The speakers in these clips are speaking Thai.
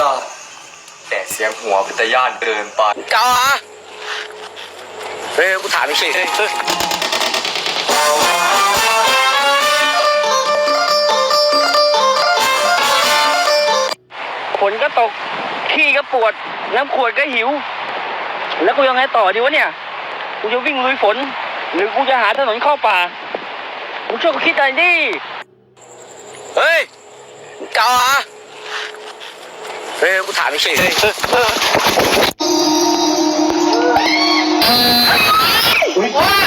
ตาแต่เสียงหัวเป็นตะย่านเกินไปเกาอะเฮ้ยกูถามอีกทีเฮ้ยเฮ้ยฝนก็ตก ขี้ก็ปวด น้ำขวดก็หิว แล้วกูยังไงต่อดีวะเนี่ย กูจะวิ่งลุยฝน หรือกูจะหาถนนเข้าป่ามึงช่วยกูคิดหน่อยดิ เฮ้ยเกาอะเฮ้ยกูถามอีกทีเฮ้ยเฮ้ยเฮ้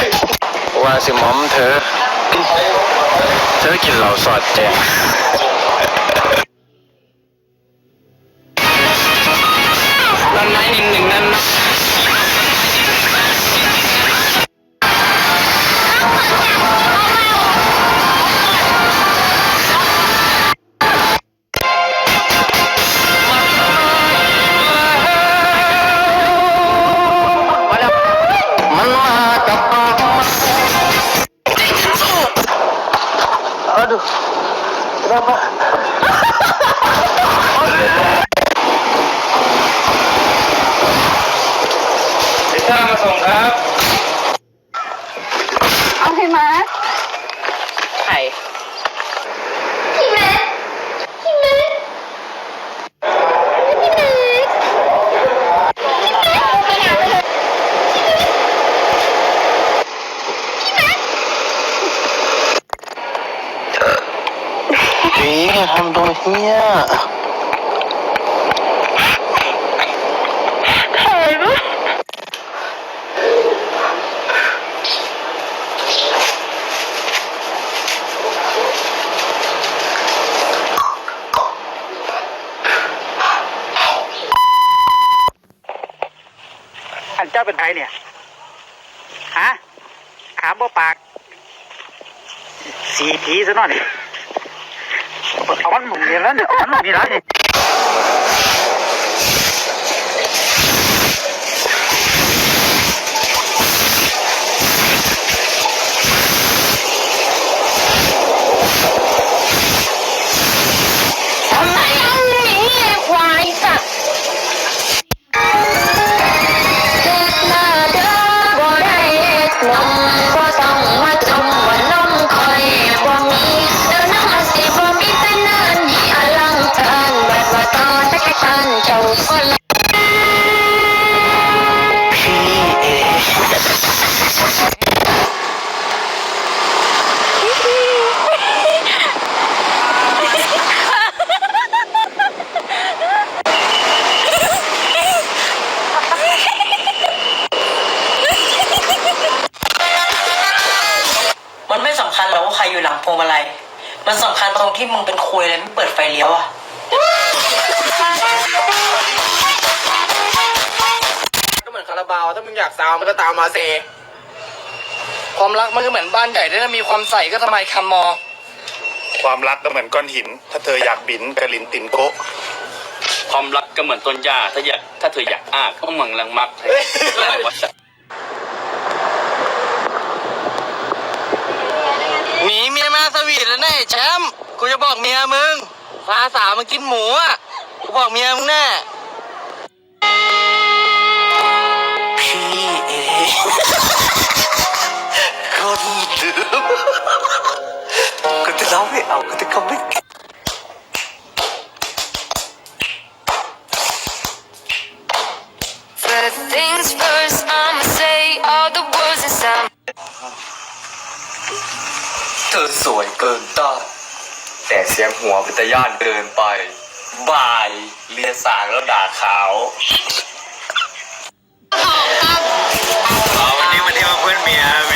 ยว่าสิหมอมเธอ เธอกินเหล้าสอดแจง เรามาพิซซ่ามาส่งครับ เอาให้มา ไข่ พี่แม็กพี่แม็กพี่แม็กพี่แม็กไปไหนเลย นี่ทำตัวเฮียอันเจ้าเป็นใครเนี่ย ฮะถามบ่ปาก สีผีซะหน่อย เอามันห มันไม่สำคัญหรอกว่าใครอยู่หลังพวงมาลัย มันสำคัญตรงที่มึงเป็นคุยเลยไม่เปิดไฟเลี้ยวอะ เหมือนคาราบาวถ้ามึงอยากซาวมันก็ตามมาเซ ความรักมันก็เหมือนบ้านใหญ่ถ้ามีความใส่ก็ทำไมคัมมอ ความรักก็เหมือนก้อนหิน ถ้าเธออยากบินกระลินตินโกะความรักก็เหมือนต้นหญ้าถ้าอยากถ้าเธออยากอ้ากก็เหมือนลังมักแต่ว่าจะหนีเมียมาสวีทแล้วแน่แชมป์กูจะบอกเมียมึงพาสาวมากินหมูอะกูบอกเมียมึงแน่ คนเดิมก็จะเล่าไม่เอาก็จะเขาไม่เธอสวยเกินต้านแต่เสียงหัวเป็นตะย่านเกินไป บายเรียนสางแล้วด่าขาว วัน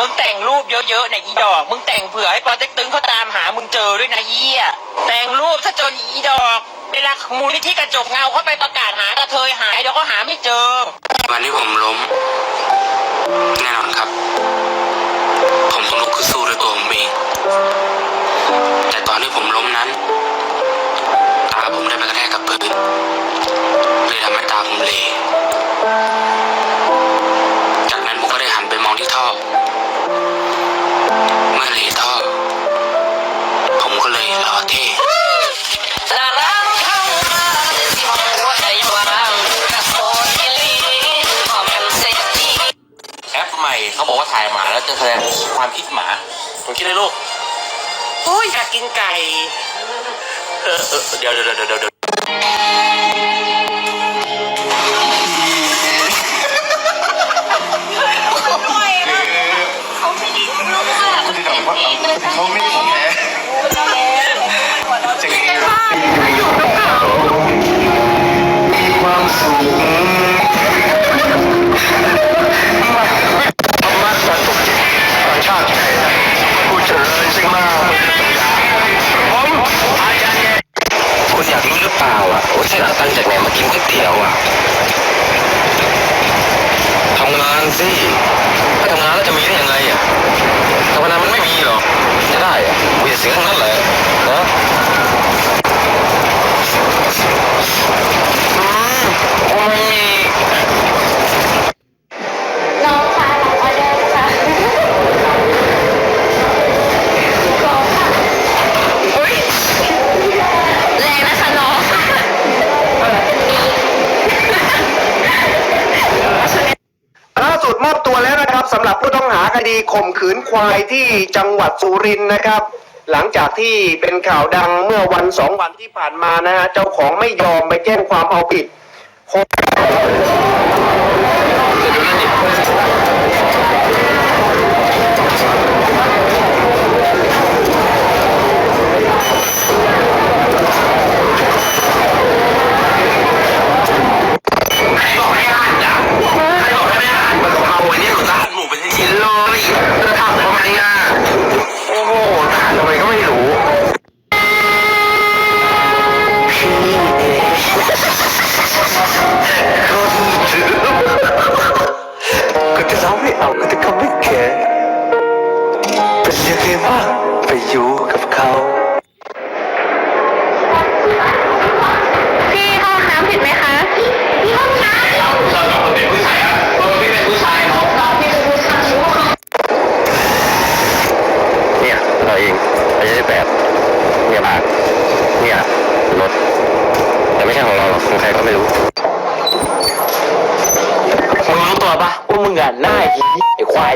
มึงแต่งรูปเยอะๆในอีดอก มึงแต่งเผื่อให้ปอเต็กตึงเขาตามหามึงเจอด้วยนะเยี่ยแต่งรูปซะจนอีดอกเวลามูลนิธิกระจกเงาเขาไปประกาศหากระเทยหายเดี๋ยวก็หาไม่เจอ วันที่ผมล้ม แน่นอนครับ ผมต้องลุกขึ้นสู้ด้วยตัวผมเอง แต่ตอนที่ผมล้มนั้น ตาผมได้ไปกระแทกกับ คิดเลยลูกโอ้ยอยากกินไก่ เออเออเดี๋ยวเดี๋ยวเดี๋ยวเดี๋ยวเดี๋ยว ข่มขืนควายที่จังหวัดสุรินทร์นะครับ หลังจากที่เป็นข่าวดังเมื่อวันสองวันที่ผ่านมานะฮะเจ้าของไม่ยอมไปแจ้งความเอาผิดคน หน้าหีไอ้ควาย